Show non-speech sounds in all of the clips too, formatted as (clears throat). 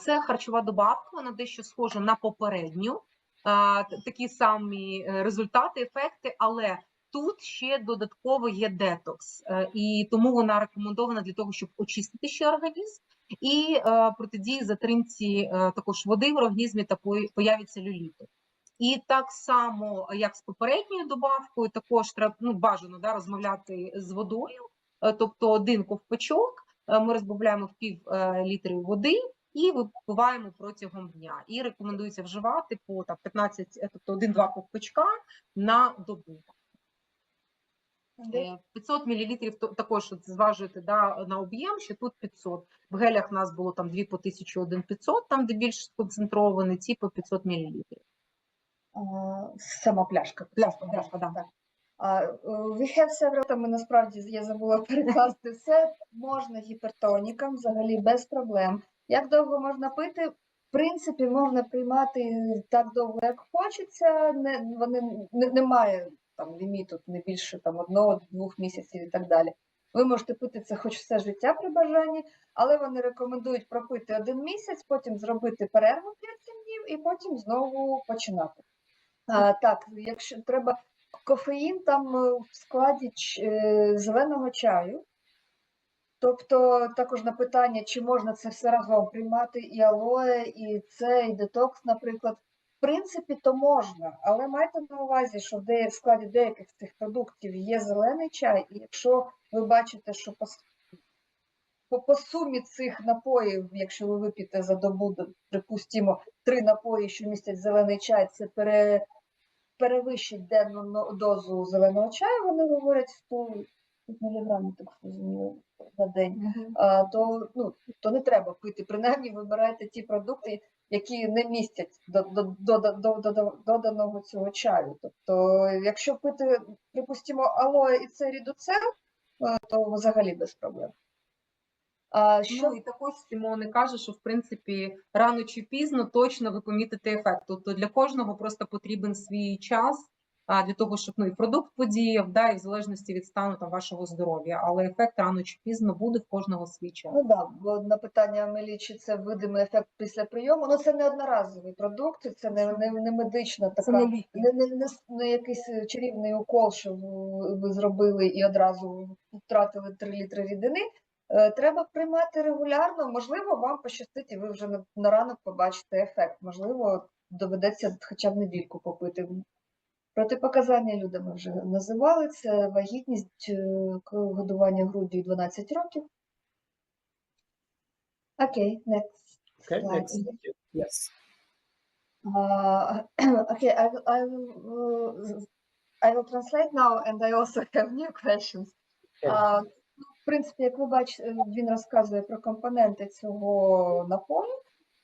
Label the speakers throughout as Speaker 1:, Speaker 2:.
Speaker 1: Це харчова добавка, вона дещо схожа на попередню. Такі самі е, результати, ефекти, але тут ще додатково є детокс, е, і тому вона рекомендована для того, щоб очистити ще організм. І е, протидії затримці також води в організмі та появі целюліту. І так само, як з попередньою добавкою, також треба ну, бажано да, розмовляти з водою, тобто один ковпачок ми розбавляємо в пів е, літри води і випиваємо протягом дня. І рекомендується вживати по там, 15, е, тобто 1-2 ковпачка на добу. Е, 500 мл також зважуєте да, на об'єм, що тут 500. В гелях нас було там 2 по 1000, 1 500, там де більш сконцентрований, ці по 500 мл.
Speaker 2: Сама пляшка.
Speaker 1: Пляшка, пляшка,
Speaker 2: так. да. We have several, там насправді я забула (laughs) перекласти все. Можна гіпертонікам взагалі без проблем. Як довго можна пити? В принципі, можна приймати так довго, як хочеться. Не, вони не, немає там ліміту не більше там одного-двох місяців і так далі. Ви можете пити це хоч все життя при бажанні, але вони рекомендують пропити один місяць, потім зробити перерву 5-7 днів і потім знову починати. А, так, якщо треба кофеїн там е, в складі е, зеленого чаю. Тобто також на питання, чи можна це все разом приймати і алоє, і це, і детокс, наприклад. В принципі, то можна, але майте на увазі, що в складі деяких цих продуктів є зелений чай, і якщо ви бачите, що по, по, сумі цих напоїв, якщо ви вип'єте за добу, до- припустимо, три напої, що містять зелений чай, це пере, перевищить денну дозу зеленого чаю, вони говорять 100 мг, так зрозуміло, на день, а, то, ну, то не треба пити. Принаймні вибирайте ті продукти, які не містять до, до, до, до, до, до, доданого цього чаю. Тобто, якщо пити, припустимо, алоє і це рідуцел, е, то взагалі без проблем. А, що
Speaker 1: Ну і також Сімони каже, що в принципі рано чи пізно точно ви помітите ефект. Тобто для кожного просто потрібен свій час а, для того, щоб ну і продукт подіяв, да, і в залежності від стану там вашого здоров'я. Але ефект рано чи пізно буде в кожного свій час.
Speaker 2: Ну да, бо на питання Амелі, чи це видимий ефект після прийому. Ну це не одноразовий продукт, це не, не, не медична така,
Speaker 1: Це не
Speaker 2: не, не, не, не якийсь чарівний укол, що ви зробили і одразу втратили 3 літри рідини. Е, Треба приймати регулярно. Можливо, вам пощастить, і ви вже на, ранок побачите ефект. Можливо, доведеться хоча б недільку попити. Протипоказання люди ми вже називали. Це вагітність, е, годування груддю 12 років. Окей, next.
Speaker 3: Okay,
Speaker 2: slide.
Speaker 3: next. Yes.
Speaker 2: Uh, (clears throat) okay, I will, I will, uh, I will translate now, and I also have new questions.
Speaker 3: Okay.
Speaker 2: Uh, в принципі, як ви бачите, він розказує про компоненти цього напою.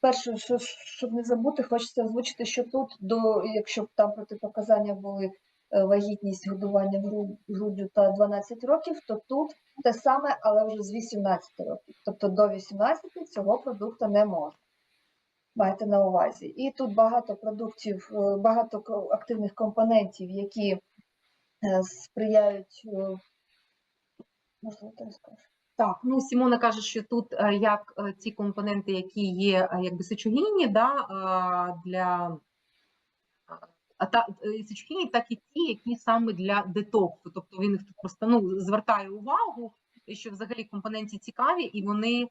Speaker 2: Перше, що, щоб не забути, хочеться озвучити, що тут, до, якщо б там протипоказання були е, вагітність, годування гру- груддю та 12 років, то тут те саме, але вже з 18 років. Тобто до 18 цього продукту не можна. Майте на увазі. І тут багато продуктів, е, багато активних компонентів, які е, сприяють. Можливо, ти розкажеш?
Speaker 1: Так, ну Сімона каже, що тут е, як е, ці компоненти, які є е, якби сечогінні, да, для та сечогінні, так і ті, які саме для детоксу. Тобто він їх просто ну, звертає увагу, що взагалі компоненти цікаві, і вони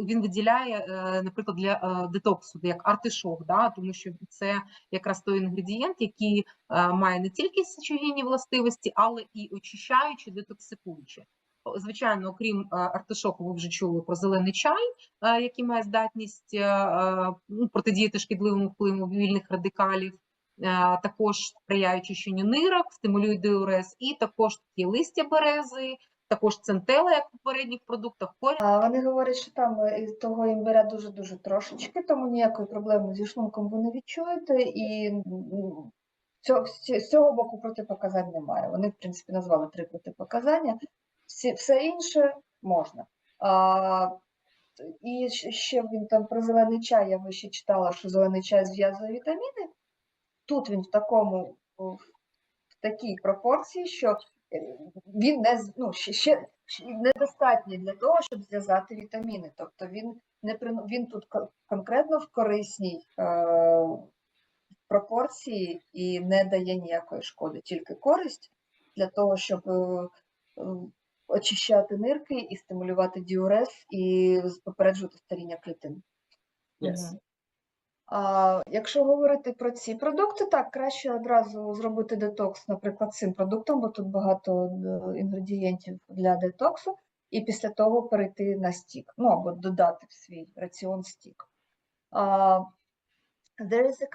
Speaker 1: він виділяє, е, наприклад, для е, детоксу, як артишок, да, тому що це якраз той інгредієнт, який е, має не тільки сечогінні властивості, але і очищаючі, детоксикуючі. Звичайно, окрім е, артишоку, ви вже чули про зелений чай, е, який має здатність е, е, ну, протидіяти шкідливому впливу вільних радикалів, е, також сприяє очищенню нирок, стимулює диурез, і також є листя берези, також центела, як в попередніх продуктах.
Speaker 2: А вони говорять, що там е, із того імбиря дуже-дуже трошечки, тому ніякої проблеми зі шлунком ви не відчуєте, і з цього боку протипоказань немає. Вони, в принципі, назвали три протипоказання. Всі, все інше можна. А, і ще він там про зелений чай, я вище читала, що зелений чай зв'язує вітаміни. Тут він в такому, в такій пропорції, що він не ну, ще, недостатній для того, щоб зв'язати вітаміни. Тобто він не він тут конкретно в корисній е, пропорції і не дає ніякої шкоди, тільки користь для того, щоб е, е, очищати нирки і стимулювати діурез і попереджувати старіння клітин.
Speaker 3: Yes.
Speaker 2: Якщо говорити про ці продукти, так краще одразу зробити детокс, наприклад, цим продуктом, бо тут багато е, інгредієнтів для детоксу, і після того перейти на стік, ну або додати в свій раціон стік. There is a